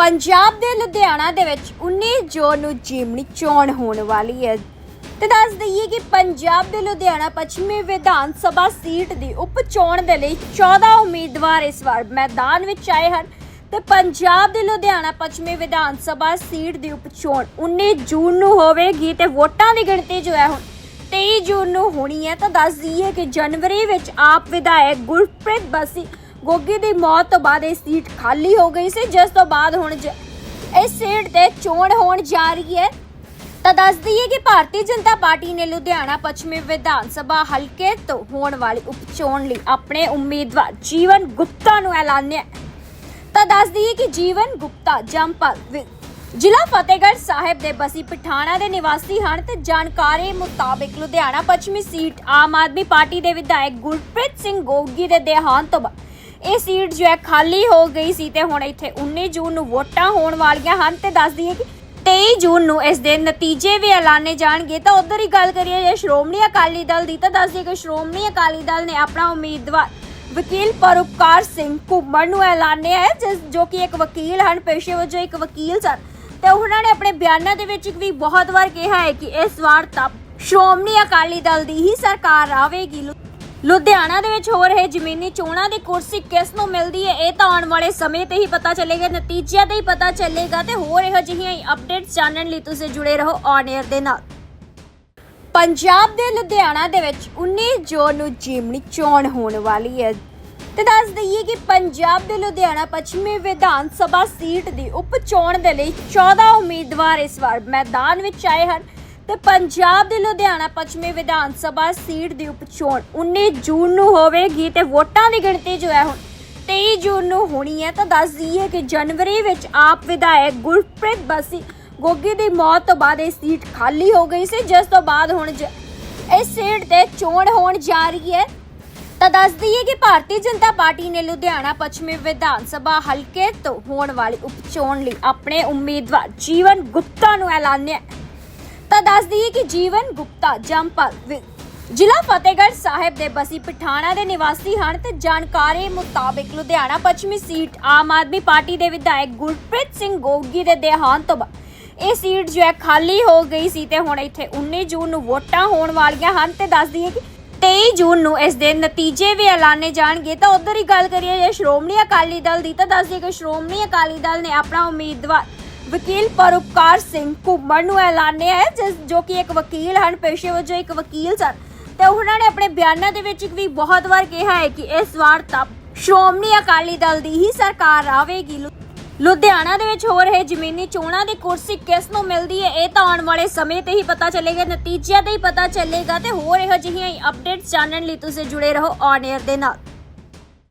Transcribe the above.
ਪੰਜਾਬ ਦੇ ਲੁਧਿਆਣਾ ਦੇ ਵਿੱਚ 19 ਜੂਨ ਨੂੰ ਜੀਮਣੀ ਚੋਣ ਹੋਣ ਵਾਲੀ ਹੈ। ਤੇ ਦੱਸ ਦਈਏ ਕਿ ਪੰਜਾਬ ਦੇ ਲੁਧਿਆਣਾ ਪੱਛਮੀ ਵਿਧਾਨ ਸਭਾ ਸੀਟ ਦੀ ਉਪ ਚੋਣ ਦੇ ਲਈ 14 ਉਮੀਦਵਾਰ ਇਸ ਵਾਰ ਮੈਦਾਨ ਵਿੱਚ ਆਏ ਹਨ। ਤੇ ਪੰਜਾਬ ਦੇ ਲੁਧਿਆਣਾ ਪੱਛਮੀ ਵਿਧਾਨ ਸਭਾ ਸੀਟ ਦੀ ਉਪ ਚੋਣ 19 ਜੂਨ ਨੂੰ ਹੋਵੇਗੀ ਤੇ ਵੋਟਾਂ ਦੀ ਗਿਣਤੀ ਜੋ ਹੈ ਹੁਣ 23 ਜੂਨ ਨੂੰ ਹੋਣੀ ਹੈ। ਤਾਂ ਦੱਸ ਦਈਏ ਕਿ ਜਨਵਰੀ ਵਿੱਚ ਆਪ ਵਿਧਾਇਕ ਗੁਰਪ੍ਰੀਤ ਬਸੀ ਗੋਗੀ ਦੀ ਮੌਤ ਤੋਂ ਬਾਅਦ ਇਹ ਸੀਟ ਖਾਲੀ ਹੋ ਗਈ ਸੀ, ਜਿਸ ਤੋਂ ਬਾਅਦ ਹੁਣ ਇਸ ਸੀਟ ਤੇ ਚੋਣ ਹੋਣ ਜਾ ਰਹੀ ਹੈ। ਤਾਂ ਦੱਸ ਦਈਏ ਕਿ ਭਾਰਤੀ ਜਨਤਾ ਪਾਰਟੀ ਨੇ ਲੁਧਿਆਣਾ ਪੱਛਮੀ ਵਿਧਾਨ ਸਭਾ ਹਲਕੇ ਤੋਂ ਹੋਣ ਵਾਲੀ ਉਪ ਲਈ ਆਪਣੇ ਉਮੀਦਵਾਰ ਜੀਵਨ ਗੁਪਤਾ ਨੂੰ ਐਲਾਨਿਆ ਤਾਂ ਦੱਸ ਦਈਏ ਕਿ ਜੀਵਨ ਗੁਪਤਾ ਜੰਪਲ ਜ਼ਿਲ੍ਹਾ ਫਤਿਹਗੜ੍ਹ ਸਾਹਿਬ ਦੇ ਬਸੀ ਪਠਾਣਾ ਦੇ ਨਿਵਾਸੀ ਹਨ ਤੇ ਜਾਣਕਾਰੀ ਮੁਤਾਬਿਕ ਲੁਧਿਆਣਾ ਪੱਛਮੀ ਸੀਟ ਆਮ ਆਦਮੀ ਪਾਰਟੀ ਦੇ ਵਿਧਾਇਕ ਗੁਰਪ੍ਰੀਤ ਸਿੰਘ ਗੋਗੀ ਦੇ ਦੇਹਾਂਤ ਤੋਂ ਬਾਅਦ ਇਹ ਸੀਟ ਜੋ ਹੈ ਖਾਲੀ ਹੋ ਗਈ ਸੀ ਤੇ ਹੁਣ ਇੱਥੇ 19 ਜੂਨ ਨੂੰ ਵੋਟਾਂ ਹੋਣ ਵਾਲੀਆਂ ਹਨ ਤੇ ਦੱਸ ਦਈਏ ਕਿ 23 ਜੂਨ ਨੂੰ ਇਸ ਦੇ ਨਤੀਜੇ ਵੀ ਐਲਾਨੇ ਜਾਣਗੇ। ਤਾਂ ਉਧਰ ਹੀ ਗੱਲ ਕਰੀਏ ਜੇ ਸ਼੍ਰੋਮਣੀ ਅਕਾਲੀ ਦਲ ਦੀ, ਤਾਂ ਦੱਸ ਦਈਏ ਕਿ ਸ਼੍ਰੋਮਣੀ ਅਕਾਲੀ ਦਲ ਨੇ ਆਪਣਾ ਉਮੀਦਵਾਰ ਵਕੀਲ ਪਰਉਪਕਾਰ ਸਿੰਘ ਘੁੰਮਣ ਨੂੰ ਐਲਾਨਿਆ ਹੈ, ਜਿਸ ਜੋ ਕਿ ਇੱਕ ਵਕੀਲ ਹਨ, ਪੇਸ਼ੇ ਵਜੋਂ ਇੱਕ ਵਕੀਲ ਸਨ। ਤੇ ਉਹਨਾਂ ਨੇ ਆਪਣੇ ਬਿਆਨਾਂ ਦੇ ਵਿੱਚ ਵੀ ਬਹੁਤ ਵਾਰ ਕਿਹਾ ਹੈ ਕਿ ਇਸ ਵਾਰ ਤਾਂ ਸ਼੍ਰੋਮਣੀ ਅਕਾਲੀ ਦਲ ਦੀ ਹੀ ਸਰਕਾਰ ਆਵੇਗੀ। ਲੁਧਿਆਣਾ ਦੇ ਵਿੱਚ ਹੋ ਰਹੇ ਜ਼ਮੀਨੀ ਚੋਣਾਂ ਦੀ ਕੁਰਸੀ ਕਿਸ ਨੂੰ ਮਿਲਦੀ ਹੈ, ਇਹ ਤਾਂ ਆਉਣ ਵਾਲੇ ਸਮੇਂ ਤੇ ਹੀ ਪਤਾ ਚੱਲੇਗਾ, ਨਤੀਜਿਆਂ ਤੇ ਹੀ ਪਤਾ ਚੱਲੇਗਾ ਤੇ ਹੋਰ ਇਹੋ ਜਿਹੀਆਂ ਅਪਡੇਟਸ ਜਾਣਨ ਲਈ ਤੁਸੀਂ ਜੁੜੇ ਰਹੋ ਔਨ 에ਅਰ ਦੇ ਨਾਲ। ਪੰਜਾਬ ਦੇ ਲੁਧਿਆਣਾ ਦੇ ਵਿੱਚ 19 ਜੂਨ ਨੂੰ ਜਿਮਨੀ ਚੋਣ ਹੋਣ ਵਾਲੀ ਹੈ ਤੇ ਦੱਸ ਦਈਏ ਕਿ ਪੰਜਾਬ ਦੇ ਲੁਧਿਆਣਾ ਪੱਛਮੀ ਵਿਧਾਨ ਸਭਾ ਸੀਟ ਦੀ ਉਪ ਚੋਣ ਦੇ ਲਈ 14 ਉਮੀਦਵਾਰ ਇਸ ਵਾਰ ਮੈਦਾਨ ਵਿੱਚ ਆਏ ਹਨ। ਤੇ ਪੰਜਾਬ ਦੇ ਲੁਧਿਆਣਾ ਪੱਛਮੀ ਵਿਧਾਨ ਸਭਾ ਸੀਟ ਦੀ ਉਪ ਚੋਣ 19 ਜੂਨ ਨੂੰ ਹੋਵੇਗੀ ਤੇ ਵੋਟਾਂ ਦੀ ਗਿਣਤੀ ਜੋ ਹੈ ਹੁਣ 23 ਜੂਨ ਨੂੰ ਹੋਣੀ ਹੈ। ਤਾਂ ਦੱਸ ਦਈਏ ਕਿ ਜਨਵਰੀ ਵਿੱਚ ਆਪ ਵਿਧਾਇਕ ਗੁਰਪ੍ਰੀਤ ਬਸੀ ਗੋਗੀ ਦੀ ਮੌਤ ਤੋਂ ਬਾਅਦ ਇਹ ਸੀਟ ਖਾਲੀ ਹੋ ਗਈ ਸੀ। ਜਿਸ ਤੋਂ ਬਾਅਦ ਹੁਣ ਇਸ ਸੀਟ ਤੇ ਚੋਣ ਹੋਣ ਜਾ ਰਹੀ ਹੈ। ਤਾਂ ਦੱਸ ਦਈਏ ਕਿ ਭਾਰਤੀ ਜਨਤਾ ਪਾਰਟੀ ਨੇ ਲੁਧਿਆਣਾ ਪੱਛਮੀ ਵਿਧਾਨ ਸਭਾ ਹਲਕੇ ਤੋਂ ਹੋਣ ਵਾਲੀ ਉਪ ਚੋਣ ਲਈ ਆਪਣੇ ਉਮੀਦਵਾਰ ਜੀਵਨ ਗੁਪਤਾ ਨੂੰ ਐਲਾਨਿਆ। ਤਾਂ ਦੱਸ ਦਈਏ ਕਿ ਜੀਵਨ ਗੁਪਤਾ ਜੰਪਲ ਜ਼ਿਲ੍ਹਾ ਫਤਿਹਗੜ੍ਹ ਸਾਹਿਬ ਦੇ ਬਸੀ ਪਠਾਣਾ ਦੇ ਨਿਵਾਸੀ ਹਨ ਤੇ ਜਾਣਕਾਰੀ ਮੁਤਾਬਿਕ ਲੁਧਿਆਣਾ ਪੱਛਮੀ ਸੀਟ ਆਮ ਆਦਮੀ ਪਾਰਟੀ ਦੇ ਵਿਧਾਇਕ ਗੁਰਪ੍ਰੀਤ ਸਿੰਘ ਗੋਗੀ ਦੇ ਦੇਹਾਂਤ ਤੋਂ ਬਾਅਦ ਇਹ ਸੀਟ ਜੋ ਹੈ ਖਾਲੀ ਹੋ ਗਈ ਸੀ ਤੇ ਹੁਣ ਇੱਥੇ 19 ਜੂਨ ਨੂੰ ਵੋਟਾਂ ਹੋਣ ਵਾਲੀਆਂ ਹਨ ਤੇ ਦੱਸ ਦਈਏ ਕਿ 23 ਜੂਨ ਨੂੰ ਇਸ ਦੇ ਨਤੀਜੇ ਵੀ ਐਲਾਨੇ ਜਾਣਗੇ। ਤਾਂ ਉਧਰ ਹੀ ਗੱਲ ਕਰੀਏ ਜੇ ਸ਼੍ਰੋਮਣੀ ਅਕਾਲੀ ਦਲ ਦੀ ਤਾਂ ਦੱਸ ਦਈਏ ਕਿ ਸ਼੍ਰੋਮਣੀ ਅਕਾਲੀ ਦਲ ਨੇ ਆਪਣਾ ਉਮੀਦਵਾਰ ਵਕੀਲ ਪਰਉਪਕਾਰ ਸਿੰਘ ਘੁੰਮਣ ਨੂੰ ਐਲਾਨਿਆ ਹੈ ਜਿਸ ਜੋ ਕਿ ਇੱਕ ਵਕੀਲ ਹਨ, ਪੇਸ਼ੇ ਵਜੋਂ ਇੱਕ ਵਕੀਲ ਸਨ। ਤੇ ਉਹਨਾਂ ਨੇ ਆਪਣੇ ਬਿਆਨਾਂ ਦੇ ਵਿੱਚ ਵੀ ਬਹੁਤ ਵਾਰ ਕਿਹਾ ਹੈ ਕਿ ਇਸ ਵਾਰ ਤਾਂ ਸ਼੍ਰੋਮਣੀ ਅਕਾਲੀ ਦਲ ਦੀ ਹੀ ਸਰਕਾਰ ਆਵੇਗੀ। ਲੁਧਿਆਣਾ ਦੇ ਵਿੱਚ ਹੋ ਰਹੇ ਜ਼ਮੀਨੀ ਚੋਣਾਂ ਦੀ ਕੁਰਸੀ ਕਿਸ ਨੂੰ ਮਿਲਦੀ ਹੈ, ਇਹ ਤਾਂ ਆਉਣ ਵਾਲੇ ਸਮੇਂ ਤੇ ਹੀ ਪਤਾ ਚੱਲੇਗਾ, ਨਤੀਜਿਆਂ ਤੇ ਹੀ ਪਤਾ ਚੱਲੇਗਾ, ਤੇ ਹੋਰ ਇਹੋ ਜਿਹੀਆਂ ਅਪਡੇਟਸ ਜਾਣਨ ਲਈ ਤੁਸੀਂ ਜੁੜੇ ਰਹੋ ਔਨ 에ਅਰ ਦੇ ਨਾਲ।